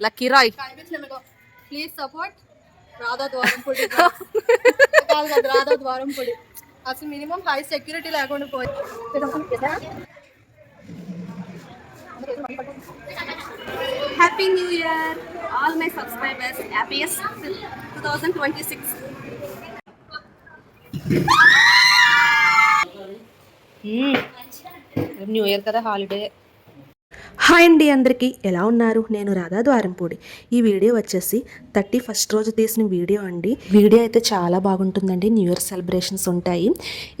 Lucky Roy. Please support Radha ద్వారం పొడి కాదు కాదు రాధా ద్వారం పొడి అసలు మినిమం హై సెక్యూరిటీ లేకుండా పోయి happy new year all my subscribers happiest two thousand twenty six new year కదా హాలిడే హాయ్ అండి అందరికీ. ఎలా ఉన్నారు? నేను రాధా ద్వారంపూడి. ఈ వీడియో వచ్చేసి థర్టీ ఫస్ట్ రోజు తీసిన వీడియో అండి. వీడియో అయితే చాలా బాగుంటుందండి. న్యూ ఇయర్ సెలబ్రేషన్స్ ఉంటాయి.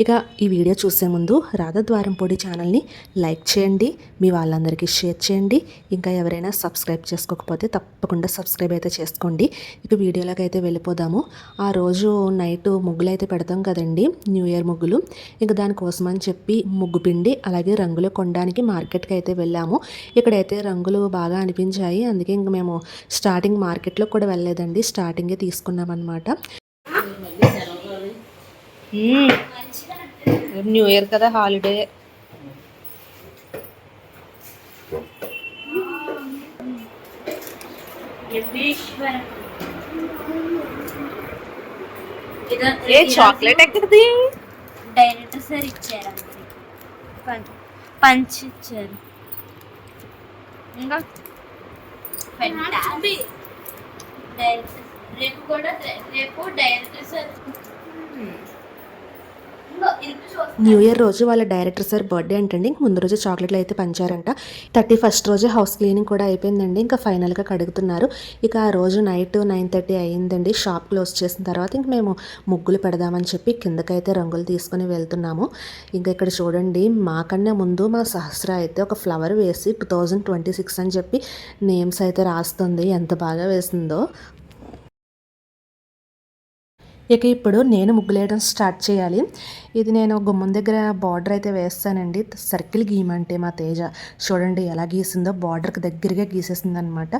ఇక ఈ వీడియో చూసే ముందు రాధా ద్వారంపూడి ఛానల్ని లైక్ చేయండి. మీ వాళ్ళందరికీ షేర్ చేయండి. ఇంకా ఎవరైనా సబ్స్క్రైబ్ చేసుకోకపోతే తప్పకుండా సబ్స్క్రైబ్ అయితే చేసుకోండి. ఇక వీడియోలోకి అయితే వెళ్ళిపోదాము. ఆ రోజు నైట్ ముగ్గులు అయితే పెడతాం కదండి. న్యూ ఇయర్ ముగ్గులు. ఇంకా దానికోసం అని చెప్పి ముగ్గు పిండి అలాగే రంగులు కొనడానికి మార్కెట్కి అయితే వెళ్ళాము. ఇక్కడైతే రంగులు బాగా అనిపించాయి. అందుకే ఇంక మేము స్టార్టింగ్ మార్కెట్లో కూడా వెళ్ళలేదండి. స్టార్టింగే తీసుకున్నాం అనమాట న్యూ ఇయర్ కదా హాలిడే ఏ చాక్లెట్ ఎక్కడిది? డైరెక్టర్ సార్ ఇచ్చారు పంచ్ ఇచ్చారు. ఇంకా రేపు కూడా రేపు డైరెక్టర్ సార్. న్యూ ఇయర్ రోజు వాళ్ళ డైరెక్టర్ సార్ బర్త్డే అంటండి. ముందు రోజు చాక్లెట్లు అయితే పంచారంట. థర్టీ ఫస్ట్ రోజు హౌస్ క్లీనింగ్ కూడా అయిపోయిందండి. ఇంకా ఫైనల్గా కడుగుతున్నారు. ఇక ఆ రోజు నైట్ నైన్ థర్టీ అయ్యిందండి. షాప్ క్లోజ్ చేసిన తర్వాత ఇంక మేము ముగ్గులు పెడదామని చెప్పి కిందకైతే రంగులు తీసుకొని వెళ్తున్నాము. ఇంకా ఇక్కడ చూడండి మాకన్నా ముందు మా సహస్ర అయితే ఒక ఫ్లవర్ వేసి టూ థౌజండ్ ట్వంటీ సిక్స్ అని చెప్పి నేమ్స్ అయితే రాస్తుంది. ఎంత బాగా వేసిందో. ఇక ఇప్పుడు నేను ముగ్గులేయడం స్టార్ట్ చేయాలి. ఇది నేను గుమ్మం దగ్గర బార్డర్ అయితే వేస్తానండి. సర్కిల్ గీయమంటే మా తేజ. చూడండి ఎలా గీసిందో బార్డర్కి దగ్గరగా గీసేసింది అనమాట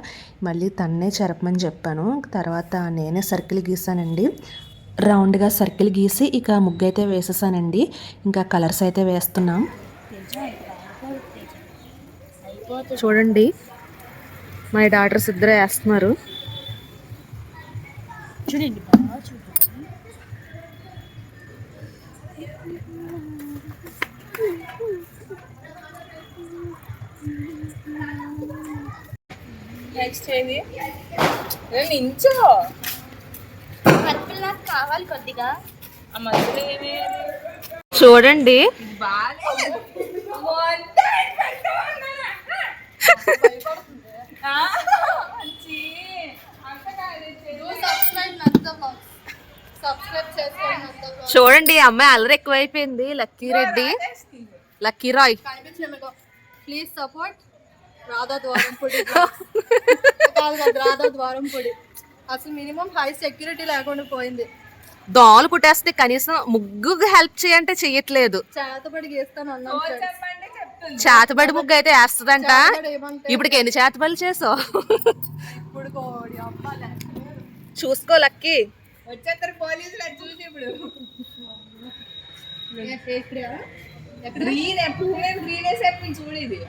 మళ్ళీ తన్నే చెరపమని చెప్పాను. తర్వాత నేనే సర్కిల్ గీసానండి. రౌండ్గా సర్కిల్ గీసి ఇక ముగ్గు అయితే వేసేసానండి. ఇంకా కలర్స్ అయితే వేస్తున్నాం. చూడండి. మా డాటర్స్ ఇద్దరే వేస్తున్నారు. చూడండి నెక్స్ట్ ఏది? నించో. పర్పుల్ నాకు కావాలి కొద్దిగా. ఆ మధ్యలో ఏమి? చూడండి. చూడండి అమ్మాయి అల్లరి ఎక్కువైపోయింది. Lucky Reddy. Lucky Roy. Please support Radha ద్వారం పొడి కాదు కాదు రాధా ద్వారం పొడి. అసలు మినిమం హై సెక్యూరిటీ లేకుండా పోయింది. దోమలు కుట్టేస్తే కనీసం ముగ్గుకు హెల్ప్ చేయంటే చెయ్యట్లేదు చేతబడి గీస్తాను friends. చేతబడి ముగ్గు అయితే వేస్తుందంట. ఇప్పటికి ఎన్ని చేతబడులు చేసావు? ఇప్పుడు కోడి అమ్మాలే చూసుకో లక్కీ. వచ్చేస్తారు పోలీసులు అది చూసి ఇప్పుడు.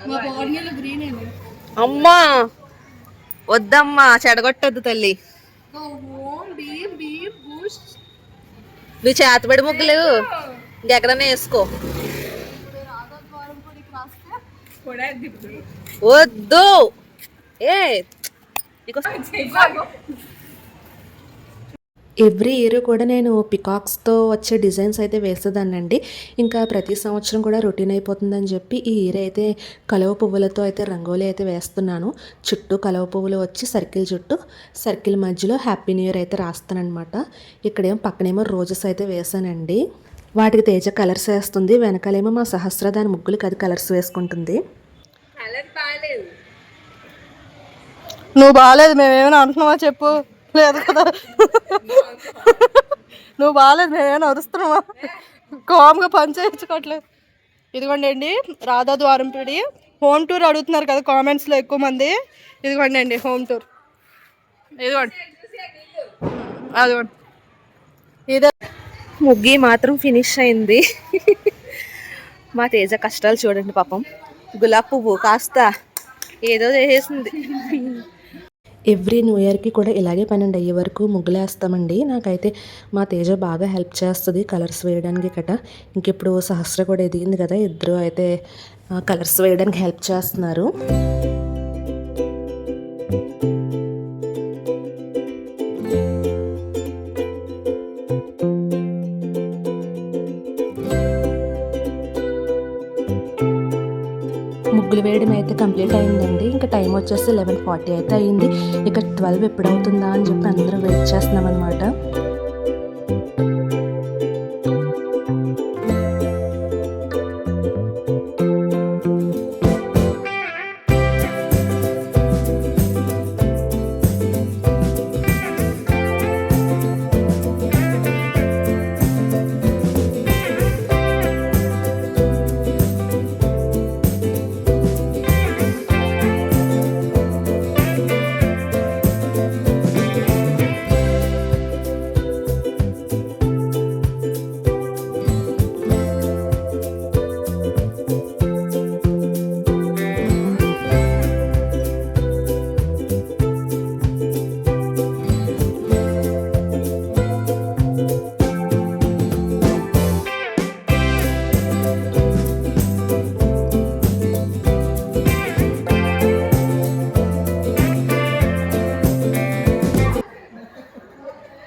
మా బాడీలో గ్రీన్ ఏంది అమ్మా! వద్దమ్మా చెడగొట్టద్దు తల్లి. నువ్వు చేతబడి ముగ్గులు. ఇంకెక్కడన్నా వేసుకో. వద్దు. ఏ నీకు ఎవ్రీ ఇయర్ కూడా నేను పికాక్స్తో వచ్చే డిజైన్స్ అయితే వేసేదాన్నండి. ఇంకా ప్రతి సంవత్సరం కూడా రొటీన్ అయిపోతుందని చెప్పి ఈ ఇయర్ అయితే కలువ పువ్వులతో అయితే రంగోలీ అయితే వేస్తున్నాను. చుట్టూ కలువ పువ్వులు వచ్చి సర్కిల్ చుట్టూ సర్కిల్ మధ్యలో హ్యాపీ న్యూ ఇయర్ అయితే రాస్తానమాట ఇక్కడేమో పక్కనేమో రోజెస్ అయితే వేసానండి. వాటికి తేజ కలర్స్ వేస్తుంది వెనకాలేమో మా సహస్ర దాని ముగ్గులకి అది కలర్స్ వేసుకుంటుంది. నువ్వు బాగాలేదు మేమేమైనా అంటున్నావా చెప్పు? లేదు కదా. నువ్వు బాగాలేదు మేమేమైనా అరుస్తున్నావా? కామ్గా పని చేయించుకోవట్లేదు. ఇదిగోండి అండి రాధా ద్వారంపూడి హోమ్ టూర్ అడుగుతున్నారు కదా కామెంట్స్లో ఎక్కువ మంది. ఇదిగోండి అండి హోమ్ టూర్. ఇదిగోండి. అదిగోండి. ఇదే ముగ్గి మాత్రం ఫినిష్ అయింది. మా తేజ కష్టాలు చూడండి పాపం. గులాబ్ పువ్వు కాస్త ఏదో చేసేసింది ఎవ్రీ న్యూ ఇయర్కి కూడా ఇలాగే పన్నెండు అయ్యే వరకు ముగ్గులేస్తామండి. నాకైతే మా తేజ బాగా హెల్ప్ చేస్తుంది కలర్స్ వేయడానికి గట. ఇంకెప్పుడు సహస్ర కూడా ఎదిగింది కదా ఇద్దరు అయితే కలర్స్ వేయడానికి హెల్ప్ చేస్తున్నారు. ముగ్గులు వేయడం అయితే కంప్లీట్ అయిందండి. ఇంకా టైం వచ్చేసి లెవెన్ ఫార్టీ అయితే అయింది. ఇక ట్వెల్వ్ ఎప్పుడు అవుతుందా అని చెప్పి అందరం వెయిట్ చేస్తున్నాం అనమాట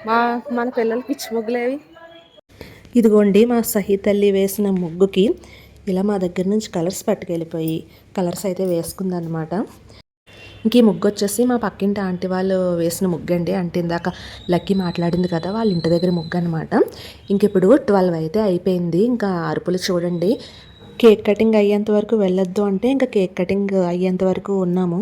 మా మన పిల్లలు పిచ్చి ముగ్గులేవి. ఇదిగోండి మా సహి తల్లి వేసిన ముగ్గుకి ఇలా మా దగ్గర నుంచి కలర్స్ పట్టుకెళ్ళిపోయి కలర్స్ అయితే వేసుకుందనమాట ఇంక ఈ ముగ్గు వచ్చేసి మా పక్కింటి ఆంటీ వాళ్ళు వేసిన ముగ్గు అండి అంటే ఇందాక లక్కీ మాట్లాడింది కదా వాళ్ళ ఇంటి దగ్గర ముగ్గు అనమాట ఇంక ఇప్పుడు ట్వెల్వ్ అయితే అయిపోయింది. ఇంకా అరుపులు చూడండి. కేక్ కటింగ్ అయ్యేంత వరకు వెళ్ళొద్దు అంటే ఇంకా కేక్ కటింగ్ అయ్యేంత వరకు ఉన్నాము.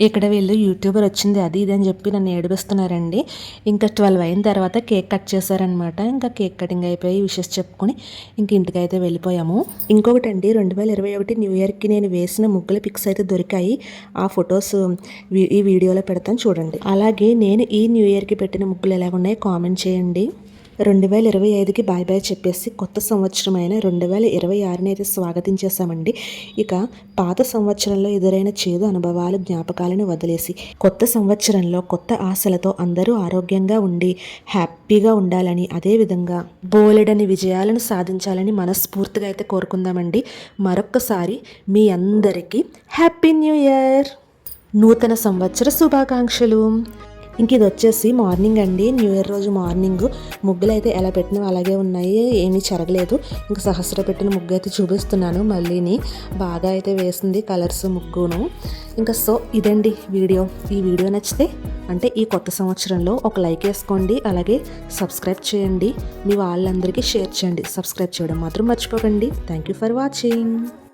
ఇక్కడ వీళ్ళు యూట్యూబర్ వచ్చింది అది ఇది అని చెప్పి నన్ను ఏడిపిస్తున్నారండి. ఇంకా ట్వెల్వ్ అయిన తర్వాత కేక్ కట్ చేశారనమాట ఇంకా కేక్ కటింగ్ అయిపోయి విషెస్ చెప్పుకొని ఇంక ఇంటికి అయితే వెళ్ళిపోయాము. ఇంకొకటి అండి రెండు వేల ఇరవై ఒకటి న్యూ ఇయర్కి నేను వేసిన ముగ్గుల పిక్స్ అయితే దొరికాయి. ఆ ఫొటోస్ వీ- ఈ వీడియోలో పెడతాను చూడండి. అలాగే నేను ఈ న్యూ ఇయర్కి పెట్టిన ముగ్గులు ఎలా ఉన్నాయో కామెంట్ చేయండి. రెండు వేల ఇరవై ఐదుకి బాయ్ బాయ్ చెప్పేసి కొత్త సంవత్సరం అయిన రెండు వేల ఇరవై ఆరుని అయితే స్వాగతించేసామండి ఇక పాత సంవత్సరంలో ఎదురైన చేదు అనుభవాలు జ్ఞాపకాలను వదిలేసి కొత్త సంవత్సరంలో కొత్త ఆశలతో అందరూ ఆరోగ్యంగా ఉండి హ్యాపీగా ఉండాలని అదేవిధంగా బోలెడని విజయాలను సాధించాలని మనస్ఫూర్తిగా అయితే కోరుకుందామండి. మరొక్కసారి మీ అందరికీ హ్యాపీ న్యూ ఇయర్! నూతన సంవత్సర శుభాకాంక్షలు! ఇంక ఇది వచ్చేసి మార్నింగ్ అండి. న్యూ ఇయర్ రోజు మార్నింగ్. ముగ్గులు అయితే ఎలా పెట్టినవి అలాగే ఉన్నాయి. ఏమీ చెరగలేదు. ఇంకా సహస్ర పెట్టిన ముగ్గు అయితే చూపిస్తున్నాను మళ్ళీని. బాగా అయితే వేసింది కలర్స్ ముగ్గును. ఇంకా సో ఇదండి వీడియో. ఈ వీడియో నచ్చితే అంటే ఈ కొత్త సంవత్సరంలో ఒక లైక్ వేసుకోండి. అలాగే సబ్స్క్రైబ్ చేయండి. మీ వాళ్ళందరికీ షేర్ చేయండి. సబ్స్క్రైబ్ చేయడం మాత్రం మర్చిపోకండి. Thank you for watching.